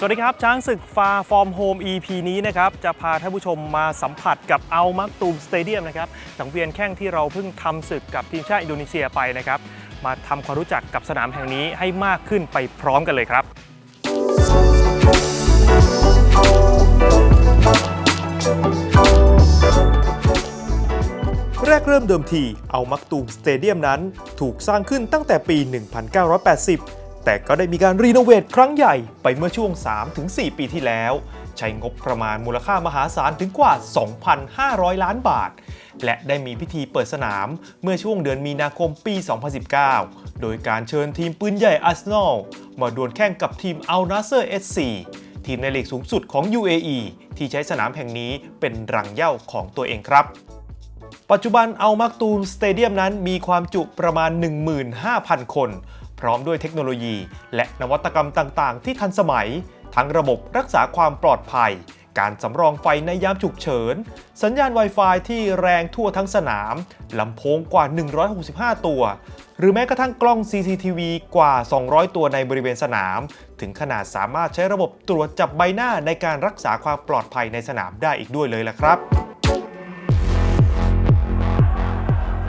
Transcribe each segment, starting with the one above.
สวัสดีครับ ช้างศึกฟาฟอร์มโฮม EP นี้นะครับจะพาท่านผู้ชมมาสัมผัสกับเอัลมักตูมสเตเดียมนะครับสังเวียนแข่งที่เราเพิ่งทำศึกกับทีมชาติอินโดนีเซียไปนะครับมาทำความรู้จักกับสนามแห่งนี้ให้มากขึ้นไปพร้อมกันเลยครับแรกเริ่มเดิมทีเอามักตูมสเตเดียมนั้น ถูกสร้างขึ้นตั้งแต่ปี 1980 แต่ก็ได้มีการรีโนเวทครั้งใหญ่ไปเมื่อช่วง 3-4 ปีที่แล้ว ใช้งบประมาณมูลค่ามหาศาลถึงกว่า 2,500 ล้านบาท และได้มีพิธีเปิดสนามเมื่อช่วงเดือนมีนาคมปี 2019 โดยการเชิญทีมปืนใหญ่อาร์เซนอลมาดวลแข่งกับทีมอัลนาเซอร์ SC ทีมในลีกสูงสุดของ UAE ที่ใช้สนามแห่งนี้เป็นรังเย้าของตัวเองครับ ปัจจุบันอัลมักตูมสเตเดียมนั้นมีความจุประมาณ 15,000 คน พร้อมด้วยเทคโนโลยี และนวัตกรรมต่าง ๆ ที่ทันสมัย ทั้งระบบรักษาความปลอดภัย การสำรองไฟในยามฉุกเฉิน สัญญาณ Wi-Fi ที่แรงทั่วทั้งสนาม ลำโพงกว่า 165 ตัว หรือแม้กระทั่งกล้อง CCTV กว่า 200 ตัวในบริเวณสนาม ถึงขนาดสามารถใช้ระบบตรวจจับใบหน้าในการรักษาความปลอดภัยในสนามได้อีกด้วยเลยล่ะครับ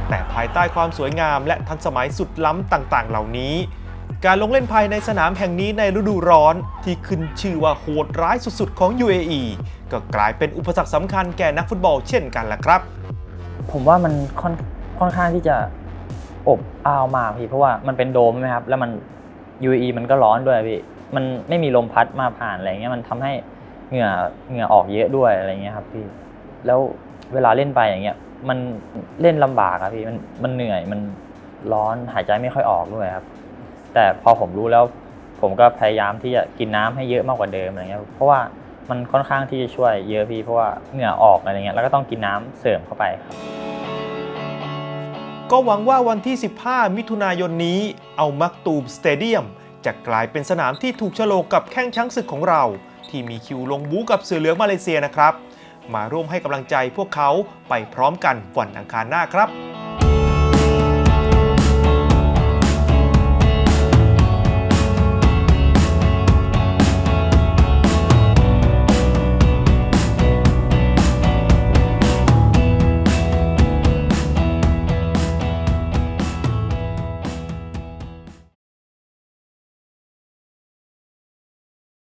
แต่ภายใต้ความสวยงามและทันสมัยสุดล้ำต่างๆ เหล่านี้ การลงเล่นภายในสนามแห่งนี้ในฤดูร้อนที่ขึ้นชื่อว่าโหดร้ายสุดๆ ของ UAE ก็กลายเป็นอุปสรรคสำคัญแก่นักฟุตบอลเช่นกันล่ะครับ ผมว่ามันค่อนค่อนข้างที่จะอบอ้าวมากพี่เพราะว่ามันเป็นโดมใช่ไหมครับ แล้วมัน UAE มันก็ร้อนด้วยพี่มันไม่มีลมพัดมาผ่านอะไรเงี้ยมันทำให้เหงื่อเหงื่อออกเยอะด้วยอะไรเงี้ยครับพี่แล้ว เวลาเล่นไปอย่างเงี้ยมันเล่นลำบากครับพี่มันมันเหนื่อยมันร้อนหายใจไม่ค่อยออกด้วยครับ แต่พอผมรู้แล้ว ผมก็พยายามที่จะกินน้ำให้เยอะมากกว่าเดิมอะไรเงี้ยเพราะว่ามันค่อนข้างที่จะช่วยเยอะพี่เพราะว่าเหงื่อออกอะไรเงี้ยแล้วก็ต้องกินน้ำเสริมเข้าไปครับ ก็หวังว่าวันที่ 15 มิถุนายนนี้เอามักตูมสเตเดียมจะกลายเป็นสนามที่ถูกโฉลกกับแข้งช้างศึกของเรา ที่มีคิวลงบู๊กับเสือเหลืองมาเลเซียนะครับ มาร่วมให้กำลังใจพวกเขาไปพร้อมกันวันอังคารหน้าครับ